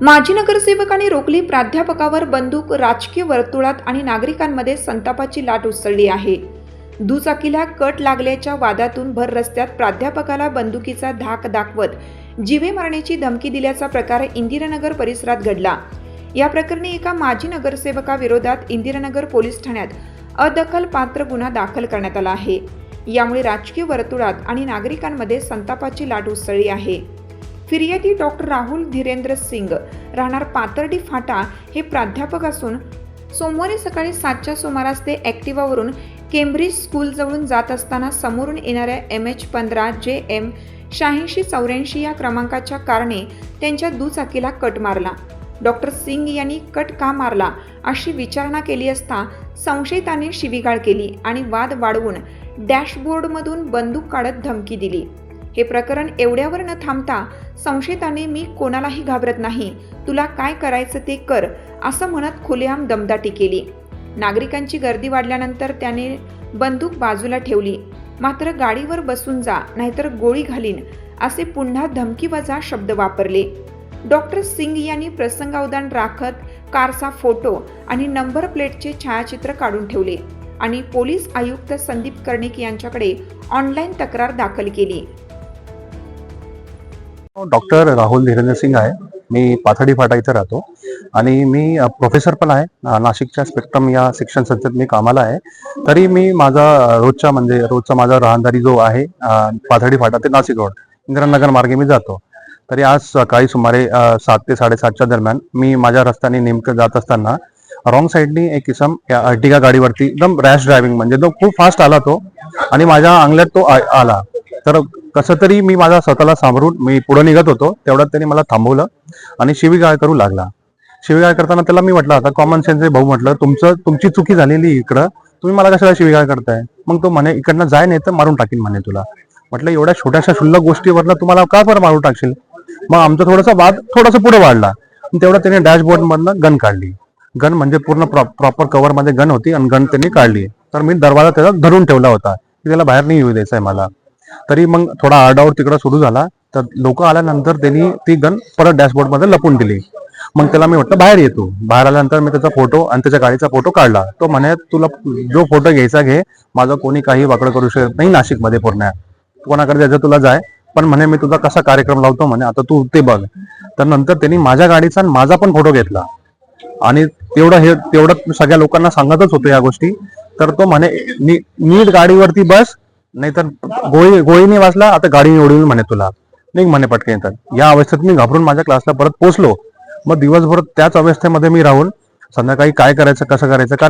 माजी नगरसेवकांनी रोखली प्राध्यापकावर बंदूक राजकीय वर्तुळात आणि नागरिकांमध्ये संतापाची लाट उसळली आहे. दुचाकीला कट लागल्याच्या वादातून भर रस्त्यात प्राध्यापकाला बंदुकीचा धाक दाखवत जिवे मारण्याची धमकी दिल्याचा प्रकार इंदिरानगर परिसरात घडला. या प्रकरणी एका माजी नगरसेवकाविरोधात इंदिरानगर पोलीस ठाण्यात अदखलपात्र गुन्हा दाखल करण्यात आला आहे. यामुळे राजकीय वर्तुळात आणि नागरिकांमध्ये संतापाची लाट उसळली आहे. फिर्यादी डॉक्टर राहुल धीरेंद्र सिंग. राहणार पातर्डी फाटा हे प्राध्यापक असून सोमवारी सकाळी सातच्या सुमारास ते ॲक्टिवावरून केम्ब्रिज स्कूलजवळून जात असताना समोरून येणाऱ्या एम एच पंधरा जे एम शहाऐंशी चौऱ्याऐंशी या क्रमांकाच्या कारणे त्यांच्या दुचाकीला कट मारला. डॉक्टर सिंग यांनी कट का मारला अशी विचारणा केली असता संशयिताने शिवीगाळ केली आणि वाद वाढवून डॅशबोर्डमधून बंदूक काढत धमकी दिली. हे प्रकरण एवढ्यावर न थांबता संशयिताने मी कोणालाही घाबरत नाही. तुला काय करायचं ते कर असं म्हणत खुलेआम दमदाटी केली. नागरिकांची गर्दी वाढल्यानंतर त्याने बंदूक बाजूला ठेवली. मात्र गाडीवर बसून जा नाहीतर गोळी घालीन असे पुन्हा धमकीवजा शब्द वापरले. डॉक्टर सिंग यांनी प्रसंगावधान राखत कारचा फोटो आणि नंबर प्लेटचे छायाचित्र काढून ठेवले आणि पोलीस आयुक्त संदीप कर्णिक यांच्याकडे ऑनलाईन तक्रार दाखल केली. डॉक्टर राहुल धीरेंद्र सिंग आहे. मी पाथडी फाटा इथे राहतो. आणि मी प्रोफेसर पण आहे. नाशिकच्या स्पेक्ट्रम या शिक्षण संस्थेत मी कामाला आहे. तरी मी माझा रोजचा म्हणजे रोजचा माझा राहणदारी जो आहे पाथडी फाटा ते नाशिक रोड इंदिरानगर मार्गे मी जातो. तरी आज सकाळी सुमारे सात ते साडेसातच्या दरम्यान मी माझ्या रस्त्याने नेमकं जात असताना रॉंग साईडनी एक किसम या अर्टिगा गाडीवरती एकदम रॅश ड्रायव्हिंग म्हणजे तो खूप फास्ट आला तो. आणि माझ्या अंगल्यात तो आ- आला. तर कसं तरी मी माझा स्वतःला सांभाळून मी पुढे निघत होतो तेवढ्यात त्यांनी मला थांबवलं आणि शिवीगाळ करू लागला. शिवीगाळ करताना त्याला मी म्हटलं आता कॉमन सेन्स भाऊ म्हटलं तुमचं तुमची चुकी झालेली इकडं तुम्ही मला कशाला शिवीगाळ करताय? मग तो म्हणे इकडनं जाय नाही तर मारून टाकीन म्हणे तुला. म्हटलं एवढ्या छोट्याशा शुल्लक गोष्टीवरनं तुम्हाला का बरं मारून टाकशील? मग आमचा थोडासा वाद थोडासा पुढे वाढला. तेवढा त्याने डॅशबोर्ड मधनं गन काढली. गन म्हणजे पूर्ण प्रॉपर कव्हरमध्ये गन होती आणि गन त्यांनी काढली. तर मी दरवाजा त्याचा धरून ठेवला होता की त्याला बाहेर नाही येऊ द्यायचंय मला. तरी मग थोडा आरडाओर तिकडं सुरू झाला. तर लोक आल्यानंतर त्यांनी ती गन परत डॅशबोर्डमध्ये लपून दिली. मग त्याला मी म्हटलं बाहेर येतो बाहेर आल्यानंतर मी त्याचा फोटो आणि त्याच्या गाडीचा फोटो काढला. तो म्हणे तुला जो फोटो घ्यायचा घे. माझा कोणी काही वाकडं करू शकत नाही नाशिकमध्ये पूर्ण कोणाकडे जायचं तुला जाय. पण म्हणे मी तुझा कसा कार्यक्रम लावतो म्हणे आता तू ते बघ. तर नंतर त्यांनी माझ्या गाडीचा आणि माझा पण फोटो घेतला. आणि तेवढं हे तेवढं सगळ्या लोकांना सांगतच होतो या गोष्टी. तर तो म्हणे नीट गाडीवरती बस. नाहीतर गोळी गोळीने वाचला आता गाडी उडवील म्हणे तुला. नाही म्हणे पटकन येतात या अवस्थेत मी घाबरून माझ्या क्लासला परत पोहोचलो मग दिवसभर त्याच अवस्थेमध्ये मी राहून संध्याकाळी काय करायचं कसं करायचं?